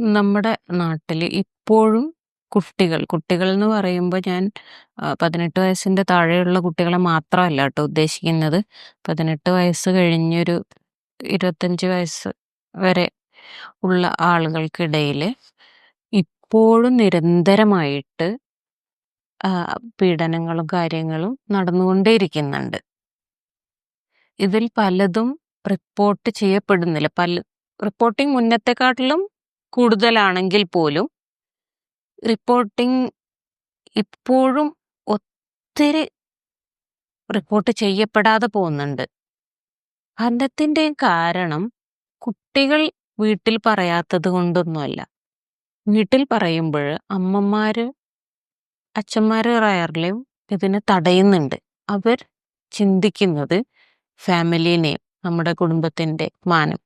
നമ്മുടെ നാട്ടിൽ ഇപ്പോഴും കുട്ടികൾ കുട്ടികൾ എന്ന് പറയുമ്പോൾ ഞാൻ പതിനെട്ട് വയസ്സിന്റെ താഴെയുള്ള കുട്ടികളെ മാത്രമല്ല കേട്ടോ ഉദ്ദേശിക്കുന്നത്. പതിനെട്ട് വയസ്സ് കഴിഞ്ഞൊരു ഇരുപത്തഞ്ച് വയസ്സ് വരെ ഉള്ള ആളുകൾക്കിടയിൽ ഇപ്പോഴും നിരന്തരമായിട്ട് പീഡനങ്ങളും കാര്യങ്ങളും നടന്നുകൊണ്ടേയിരിക്കുന്നുണ്ട്. ഇതിൽ പലതും റിപ്പോർട്ട് ചെയ്യപ്പെടുന്നില്ല. പല റിപ്പോർട്ടിംഗ് മുന്നത്തെക്കാട്ടിലും കൂടുതലാണെങ്കിൽ പോലും റിപ്പോർട്ടിംഗ് ഇപ്പോഴും ഒത്തിരി റിപ്പോർട്ട് ചെയ്യപ്പെടാതെ പോകുന്നുണ്ട്. ഭരണത്തിന്റെ കാരണം കുട്ടികൾ വീട്ടിൽ പറയാത്തത് കൊണ്ടൊന്നുമല്ല. വീട്ടിൽ പറയുമ്പോൾ അമ്മമാർ അച്ഛന്മാർ റയറിലും ഇതിനെ തടയുന്നുണ്ട്. അവർ ചിന്തിക്കുന്നത് ഫാമിലിനെയും നമ്മുടെ കുടുംബത്തിന്റെ മാനം.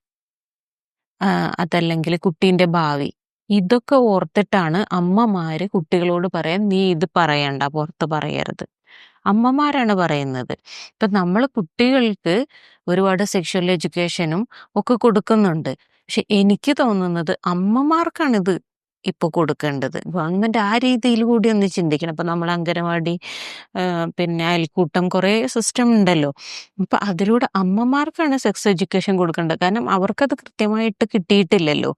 അതല്ലെങ്കിൽ കുട്ടീന്റെ ഭാവി. ഇതൊക്കെ ഓർത്തിട്ടാണ് അമ്മമാര് കുട്ടികളോട് പറയാൻ നീ ഇത് പറയണ്ട പുറത്ത് പറയരുത്. അമ്മമാരാണ് പറയുന്നത്. ഇപ്പം നമ്മൾ കുട്ടികൾക്ക് ഒരുപാട് സെക്ഷൽ എഡ്യൂക്കേഷനും ഒക്കെ കൊടുക്കുന്നുണ്ട്. പക്ഷെ എനിക്ക് തോന്നുന്നത് അമ്മമാർക്കാണിത് ഇപ്പൊ കൊടുക്കേണ്ടത്. ഗവൺമെന്റ് ആ രീതിയിൽ കൂടി ഒന്ന് ചിന്തിക്കണം. അപ്പൊ നമ്മൾ അംഗനവാടി പിന്നെ അയൽക്കൂട്ടം കുറേ സിസ്റ്റം ഉണ്ടല്ലോ. അപ്പൊ അതിലൂടെ അമ്മമാർക്കാണ് സെക്സ് എഡ്യൂക്കേഷൻ കൊടുക്കേണ്ടത്. കാരണം അവർക്കത് കൃത്യമായിട്ട് കിട്ടിയിട്ടില്ലല്ലോ.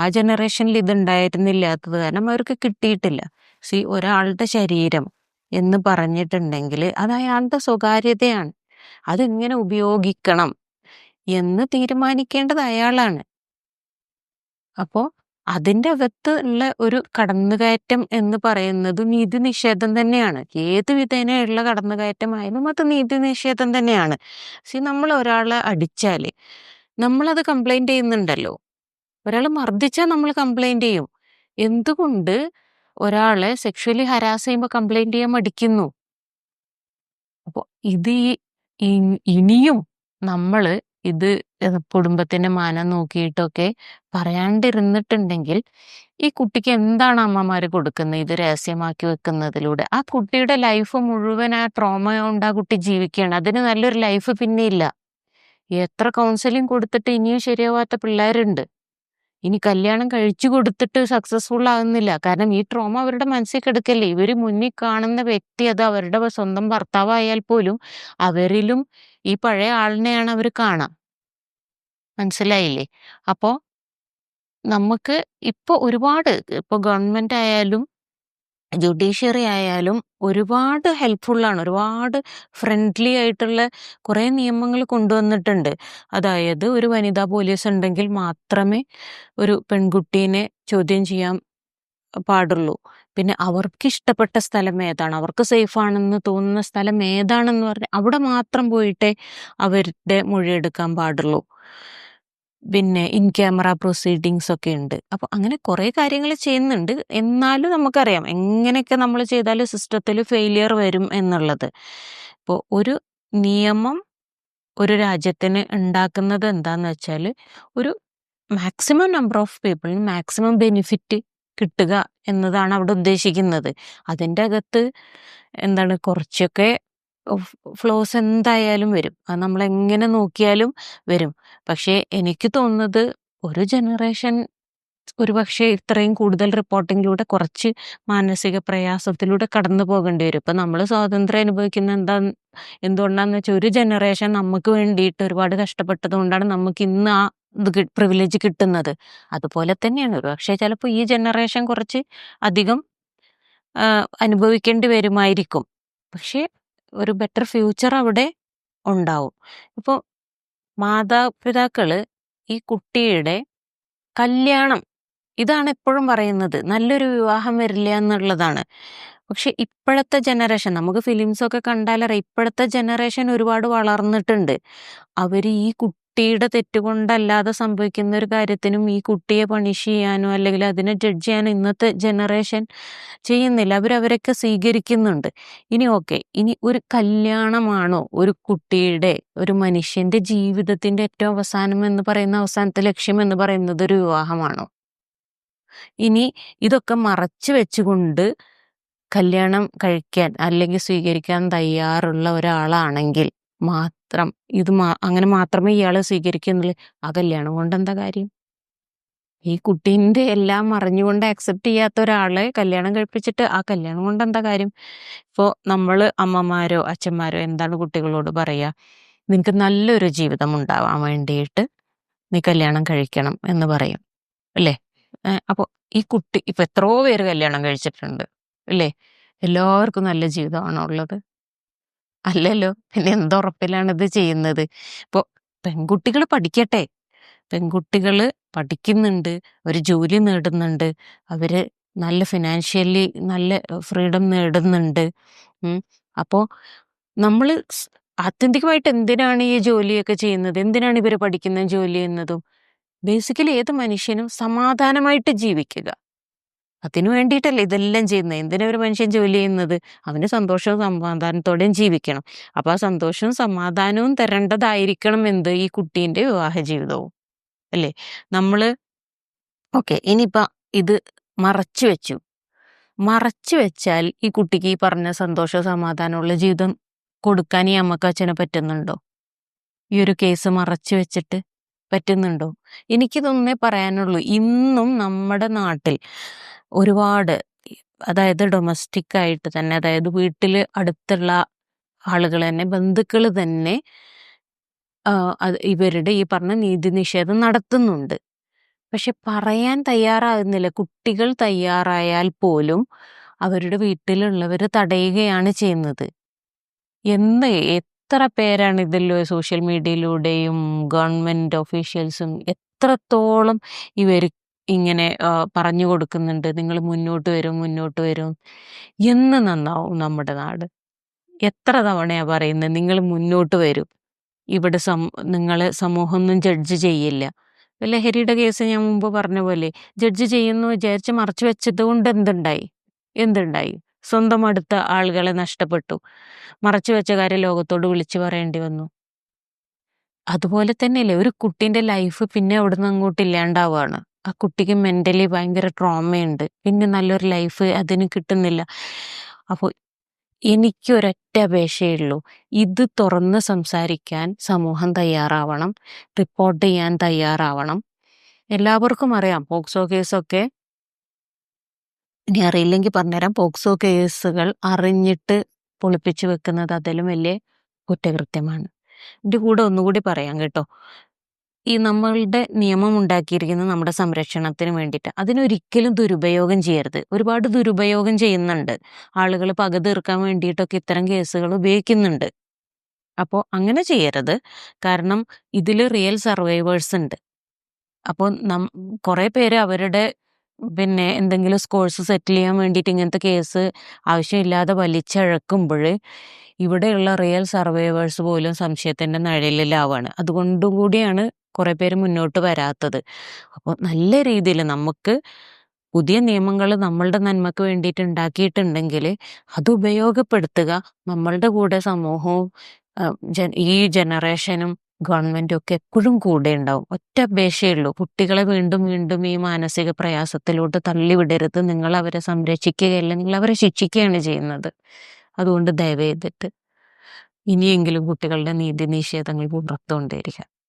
ആ ജനറേഷനിൽ ഇത് ഉണ്ടായിരുന്നില്ലാത്തത് കാരണം അവർക്ക് കിട്ടിയിട്ടില്ല. സി ഒരാളുടെ ശരീരം എന്ന് പറഞ്ഞിട്ടുണ്ടെങ്കിൽ അത് അയാളുടെ സ്വകാര്യതയാണ്. അതെങ്ങനെ ഉപയോഗിക്കണം എന്ന് തീരുമാനിക്കേണ്ടത് അയാളാണ്. അപ്പോൾ അതിന്റെ അകത്ത് ഉള്ള ഒരു കടന്നുകയറ്റം എന്ന് പറയുന്നത് നീതി നിഷേധം തന്നെയാണ്. ഏത് വിധേനയുള്ള കടന്നുകയറ്റമായാലും അത് നീതി നിഷേധം തന്നെയാണ്. സി നമ്മൾ ഒരാളെ അടിച്ചാൽ നമ്മളത് കംപ്ലൈന്റ് ചെയ്യുന്നുണ്ടല്ലോ. ഒരാൾ മർദ്ദിച്ചാൽ നമ്മൾ കംപ്ലൈന്റ് ചെയ്യും. എന്തുകൊണ്ട് ഒരാളെ സെക്ഷലി ഹരാസ് ചെയ്യുമ്പോൾ കംപ്ലൈന്റ് ചെയ്യാൻ മടിക്കുന്നു? അപ്പോൾ ഇത് ഇനിയും നമ്മൾ ഇത് കുടുംബത്തിന്റെ മാനം നോക്കിയിട്ടൊക്കെ പറയാണ്ടിരുന്നിട്ടുണ്ടെങ്കിൽ ഈ കുട്ടിക്ക് എന്താണ് അമ്മമാർ കൊടുക്കുന്നത്? ഇത് രഹസ്യമാക്കി വെക്കുന്നതിലൂടെ. ആ കുട്ടിയുടെ ലൈഫ് മുഴുവൻ ആ ട്രോമ കൊണ്ട് ആ കുട്ടി ജീവിക്കുകയാണ്. അതിന് നല്ലൊരു ലൈഫ് പിന്നെ ഇല്ല. എത്ര കൗൺസിലിംഗ് കൊടുത്തിട്ട് ഇനിയും ശരിയാവാത്ത പിള്ളേരുണ്ട്. ഇനി കല്യാണം കഴിച്ചു കൊടുത്തിട്ട് സക്സസ്ഫുൾ ആകുന്നില്ല കാരണം ഈ ട്രോമ അവരുടെ മനസ്സിൽ കിടക്കല്ലേ? ഇവർ മുന്നിൽ കാണുന്ന വ്യക്തി അത് അവരുടെ സ്വന്തം ഭർത്താവായാൽ പോലും അവരിലും ഈ പഴയ ആളിനെയാണ് അവർ കാണാം. മനസ്സിലായില്ലേ? അപ്പോ നമുക്ക് ഇപ്പൊ ഒരുപാട് ഇപ്പൊ ഗവൺമെന്റ് ആയാലും ജുഡീഷ്യറി ആയാലും ഒരുപാട് ഹെൽപ്ഫുള്ളാണ് ഒരുപാട് ഫ്രണ്ട്ലി ആയിട്ടുള്ള കുറേ നിയമങ്ങൾ കൊണ്ടുവന്നിട്ടുണ്ട്. അതായത് ഒരു വനിതാ പോലീസ് ഉണ്ടെങ്കിൽ മാത്രമേ ഒരു പെൺകുട്ടീനെ ചോദ്യം ചെയ്യാൻ പാടുള്ളൂ. പിന്നെ അവർക്ക് ഇഷ്ടപ്പെട്ട സ്ഥലം ഏതാണ്? അവർക്ക് സേഫ് ആണെന്ന് തോന്നുന്ന സ്ഥലം ഏതാണെന്ന് പറഞ്ഞ് അവിടെ മാത്രം പോയിട്ടേ അവരുടെ മൊഴി എടുക്കാൻ പാടുള്ളൂ. പിന്നെ ഇൻ ക്യാമറ പ്രൊസീഡിങ്സ് ഒക്കെ ഉണ്ട്. അപ്പോൾ അങ്ങനെ കുറേ കാര്യങ്ങൾ ചെയ്യുന്നുണ്ട്. എന്നാലും നമുക്കറിയാം എങ്ങനെയൊക്കെ നമ്മൾ ചെയ്താലും സിസ്റ്റത്തിൽ ഫെയിലിയർ വരും എന്നുള്ളത്. ഇപ്പോൾ ഒരു നിയമം ഒരു രാജ്യത്തിന് ഉണ്ടാക്കുന്നത് എന്താന്ന് വെച്ചാൽ ഒരു മാക്സിമം നമ്പർ ഓഫ് പീപ്പിളിന് മാക്സിമം ബെനിഫിറ്റ് കിട്ടുക എന്നതാണ് അവിടെ ഉദ്ദേശിക്കുന്നത്. അതിന്റെ അകത്ത് എന്താണ് കുറച്ചൊക്കെ ഫ്ലോസ് എന്തായാലും വരും. അത് നമ്മൾ എങ്ങനെ നോക്കിയാലും വരും. പക്ഷേ എനിക്ക് തോന്നുന്നത് ഒരു ജനറേഷൻ ഒരുപക്ഷെ ഇത്രയും കൂടുതൽ റിപ്പോർട്ടിങ്ങിലൂടെ കുറച്ച് മാനസിക പ്രയാസത്തിലൂടെ കടന്നു പോകേണ്ടി വരും. ഇപ്പം നമ്മൾ സ്വാതന്ത്ര്യം അനുഭവിക്കുന്ന എന്താ എന്തുകൊണ്ടാന്ന് വെച്ചാൽ ഒരു ജനറേഷൻ നമുക്ക് വേണ്ടിയിട്ട് ഒരുപാട് കഷ്ടപ്പെട്ടത് കൊണ്ടാണ് നമുക്ക് ഇന്ന് ആ ഇത് പ്രിവിലേജ് കിട്ടുന്നത്. അതുപോലെ തന്നെയാണ്. പക്ഷേ ചിലപ്പോൾ ഈ ജനറേഷൻ കുറച്ച് അധികം അനുഭവിക്കേണ്ടി വരുമായിരിക്കും. പക്ഷേ ഒരു ബെറ്റർ ഫ്യൂച്ചർ അവിടെ ഉണ്ടാവും. ഇപ്പോൾ മാതാപിതാക്കൾ ഈ കുട്ടിയുടെ കല്യാണം ഇതാണ് എപ്പോഴും പറയുന്നത്. നല്ലൊരു വിവാഹം വരില്ല എന്നുള്ളതാണ്. പക്ഷെ ഇപ്പോഴത്തെ ജനറേഷൻ നമുക്ക് ഫിലിംസൊക്കെ കണ്ടാലറിയാം ഇപ്പോഴത്തെ ജനറേഷൻ ഒരുപാട് വളർന്നിട്ടുണ്ട്. അവർ ഈ കുട്ടിയുടെ തെറ്റുകൊണ്ടല്ലാതെ സംഭവിക്കുന്ന ഒരു കാര്യത്തിനും ഈ കുട്ടിയെ പണിഷ് ചെയ്യാനോ അല്ലെങ്കിൽ അതിനെ ജഡ്ജ് ചെയ്യാനോ ഇന്നത്തെ ജനറേഷൻ ചെയ്യുന്നില്ല. അവരവരൊക്കെ സ്വീകരിക്കുന്നുണ്ട്. ഇനി ഓക്കെ ഇനി ഒരു കല്യാണമാണോ ഒരു കുട്ടിയുടെ ഒരു മനുഷ്യന്റെ ജീവിതത്തിന്റെ ഏറ്റവും അവസാനം എന്ന് പറയുന്ന അവസാനത്തെ ലക്ഷ്യം എന്ന് പറയുന്നത് ഒരു വിവാഹമാണോ? ഇനി ഇതൊക്കെ മറച്ചു വെച്ചുകൊണ്ട് കല്യാണം കഴിക്കാൻ അല്ലെങ്കിൽ സ്വീകരിക്കാൻ തയ്യാറുള്ള ഒരാളാണെങ്കിൽ മാത്രം ഇത് മാ അങ്ങനെ മാത്രമേ ഇയാളെ സ്വീകരിക്കുന്നുള്ളൂ. ആ കല്യാണം കൊണ്ട് എന്താ കാര്യം? ഈ കുട്ടീന്റെ എല്ലാം അറിഞ്ഞുകൊണ്ട് അക്സെപ്റ്റ് ചെയ്യാത്ത ഒരാളെ കല്യാണം കഴിപ്പിച്ചിട്ട് ആ കല്യാണം കൊണ്ട് എന്താ കാര്യം? ഇപ്പോൾ നമ്മൾ അമ്മമാരോ അച്ഛന്മാരോ എന്താണ് കുട്ടികളോട് പറയുക നിനക്ക് നല്ലൊരു ജീവിതം ഉണ്ടാവാൻ വേണ്ടിയിട്ട് നീ കല്യാണം കഴിക്കണം എന്ന് പറയും. അല്ലേ? അപ്പോൾ ഈ കുട്ടി ഇപ്പം എത്രയോ പേര് കല്യാണം കഴിച്ചിട്ടുണ്ട്. അല്ലേ? എല്ലാവർക്കും നല്ല ജീവിതമാണോ ഉള്ളത് അല്ലല്ലോ പിന്നെ എന്തുറപ്പിലാണ് ഇത് ചെയ്യുന്നത്? ഇപ്പോൾ പെൺകുട്ടികൾ പഠിക്കട്ടെ. പെൺകുട്ടികൾ പഠിക്കുന്നുണ്ട് ഒരു ജോലി നേടുന്നുണ്ട് അവർ നല്ല ഫിനാൻഷ്യലി നല്ല ഫ്രീഡം നേടുന്നുണ്ട് അപ്പോൾ നമ്മൾ ആത്യന്തികമായിട്ട് എന്തിനാണ് ഈ ജോലിയൊക്കെ ചെയ്യുന്നത്? എന്തിനാണ് ഇവർ പഠിക്കുന്ന ജോലി എന്നതും? ബേസിക്കലി ഏത് മനുഷ്യനും സമാധാനമായിട്ട് ജീവിക്കുക. അതിനു വേണ്ടിയിട്ടല്ലേ ഇതെല്ലാം ചെയ്യുന്നത്? എന്തിനാ ഒരു മനുഷ്യൻ ജോലി ചെയ്യുന്നത്? അവന് സന്തോഷവും സമാധാനത്തോടെയും ജീവിക്കണം. അപ്പോൾ ആ സന്തോഷവും സമാധാനവും തരേണ്ടതായിരിക്കണം എന്ത്? ഈ കുട്ടീന്റെ വിവാഹ ജീവിതവും. അല്ലേ? നമ്മൾ ഓക്കെ ഇനിയിപ്പ ഇത് മറച്ചു വെച്ചു. മറച്ചു വെച്ചാൽ ഈ കുട്ടിക്ക് ഈ പറഞ്ഞ സന്തോഷ സമാധാനമുള്ള ജീവിതം കൊടുക്കാൻ ഈ അമ്മയ്ക്ക് അച്ഛനെ പറ്റുന്നുണ്ടോ? ഈ ഒരു കേസ് മറച്ചു വെച്ചിട്ട് പറ്റുന്നുണ്ടോ? എനിക്കിതൊന്നേ പറയാനുള്ളൂ. ഇന്നും നമ്മുടെ നാട്ടിൽ ഒരുപാട് അതായത് ഡൊമസ്റ്റിക് ആയിട്ട് തന്നെ അതായത് വീട്ടിൽ അടുത്തുള്ള ആളുകൾ തന്നെ ബന്ധുക്കൾ തന്നെ ഇവരുടെ ഈ പറഞ്ഞ നീതി നിഷേധം നടത്തുന്നുണ്ട്. പക്ഷെ പറയാൻ തയ്യാറാകുന്നില്ല. കുട്ടികൾ തയ്യാറായാൽ പോലും അവരുടെ വീട്ടിലുള്ളവർ തടയുകയാണ് ചെയ്യുന്നത്. എന്ത് എത്ര പേരാണ് ഇതിൽ സോഷ്യൽ മീഡിയയിലൂടെയും ഗവൺമെന്റ് ഓഫീഷ്യൽസും എത്രത്തോളം ഇവർ ഇങ്ങനെ പറഞ്ഞു കൊടുക്കുന്നുണ്ട്. നിങ്ങൾ മുന്നോട്ട് വരും മുന്നോട്ട് വരും എന്ന് നന്നാവും നമ്മുടെ നാട്. എത്ര തവണയാ പറയുന്നത് നിങ്ങൾ മുന്നോട്ട് വരും. ഇവിടെ സം നിങ്ങളെ സമൂഹമൊന്നും ജഡ്ജ് ചെയ്യില്ല. ലഹരിയുടെ കേസ് ഞാൻ മുമ്പ് പറഞ്ഞ പോലെ ജഡ്ജ് ചെയ്യുന്നു വിചാരിച്ച് മറച്ചു വെച്ചത് കൊണ്ട് എന്തുണ്ടായി? എന്തുണ്ടായി? സ്വന്തം അടുത്ത ആളുകളെ നഷ്ടപ്പെട്ടു. മറച്ചു വെച്ച കാര്യം ലോകത്തോട് വിളിച്ചു പറയേണ്ടി വന്നു. അതുപോലെ തന്നെയല്ലേ ഒരു കുട്ടീന്റെ ലൈഫ് പിന്നെ അവിടുന്ന് അങ്ങോട്ട് ഇല്ലാണ്ടാവുകയാണ് ആ കുട്ടിക്ക് മെന്റലി ഭയങ്കര ട്രോമയുണ്ട് പിന്നെ നല്ലൊരു ലൈഫ് അതിന് കിട്ടുന്നില്ല. അപ്പോൾ എനിക്കൊരൊറ്റ അപേക്ഷയുള്ളൂ ഇത് തുറന്ന് സംസാരിക്കാൻ സമൂഹം തയ്യാറാവണം. റിപ്പോർട്ട് ചെയ്യാൻ തയ്യാറാവണം. എല്ലാവർക്കും അറിയാം പോക്സോ കേസൊക്കെ. ഇനി അറിയില്ലെങ്കിൽ പറഞ്ഞുതരാം. പോക്സോ കേസുകൾ അറിഞ്ഞിട്ട് പൊളിപ്പിച്ചു വെക്കുന്നത് അതിലും വലിയ കുറ്റകൃത്യമാണ്. എന്റെ കൂടെ ഒന്നുകൂടി പറയാം കേട്ടോ. ഈ നമ്മളുടെ നിയമം ഉണ്ടാക്കിയിരിക്കുന്നത് നമ്മുടെ സംരക്ഷണത്തിന് വേണ്ടിയിട്ട്. അതിനൊരിക്കലും ദുരുപയോഗം ചെയ്യരുത്. ഒരുപാട് ദുരുപയോഗം ചെയ്യുന്നുണ്ട്. ആളുകൾ പക തീർക്കാൻ വേണ്ടിയിട്ടൊക്കെ ഇത്തരം കേസുകൾ ഉപയോഗിക്കുന്നുണ്ട്. അപ്പോൾ അങ്ങനെ ചെയ്യരുത്. കാരണം ഇതിൽ റിയൽ സർവൈവേഴ്സ് ഉണ്ട്. അപ്പോൾ നം കുറേ പേര് അവരുടെ പിന്നെ എന്തെങ്കിലും സ്കോഴ്സ് സെറ്റിൽ ചെയ്യാൻ വേണ്ടിയിട്ട് ഇങ്ങനത്തെ കേസ് ആവശ്യമില്ലാതെ വലിച്ചഴക്കുമ്പോൾ ഇവിടെയുള്ള റിയൽ സർവൈവേഴ്സ് പോലും സംശയത്തിന്റെ നിഴലിലാവാണ്. അതുകൊണ്ടും കൂടിയാണ് കുറേ പേര് മുന്നോട്ട് വരാത്തത്. അപ്പോൾ നല്ല രീതിയിൽ നമുക്ക് പുതിയ നിയമങ്ങൾ നമ്മളുടെ നന്മക്ക് വേണ്ടിയിട്ട് ഉണ്ടാക്കിയിട്ടുണ്ടെങ്കിൽ അത് ഉപയോഗപ്പെടുത്തുക. നമ്മളുടെ കൂടെ സമൂഹവും ഈ ജനറേഷനും ഗവൺമെന്റും ഒക്കെ എപ്പോഴും കൂടെ ഉണ്ടാവും. ഒറ്റ അപേക്ഷയുള്ളൂ കുട്ടികളെ വീണ്ടും വീണ്ടും ഈ മാനസിക പ്രയാസത്തിലോട്ട് തള്ളിവിടരുത്. നിങ്ങൾ അവരെ സംരക്ഷിക്കുകയല്ല നിങ്ങൾ അവരെ ശിക്ഷിക്കുകയാണ് ചെയ്യുന്നത്. അതുകൊണ്ട് ദയവ് ചെയ്തിട്ട് ഇനിയെങ്കിലും കുട്ടികളുടെ നീതി നിഷേധങ്ങൾ പുറത്തുകൊണ്ടേയിരിക്കുക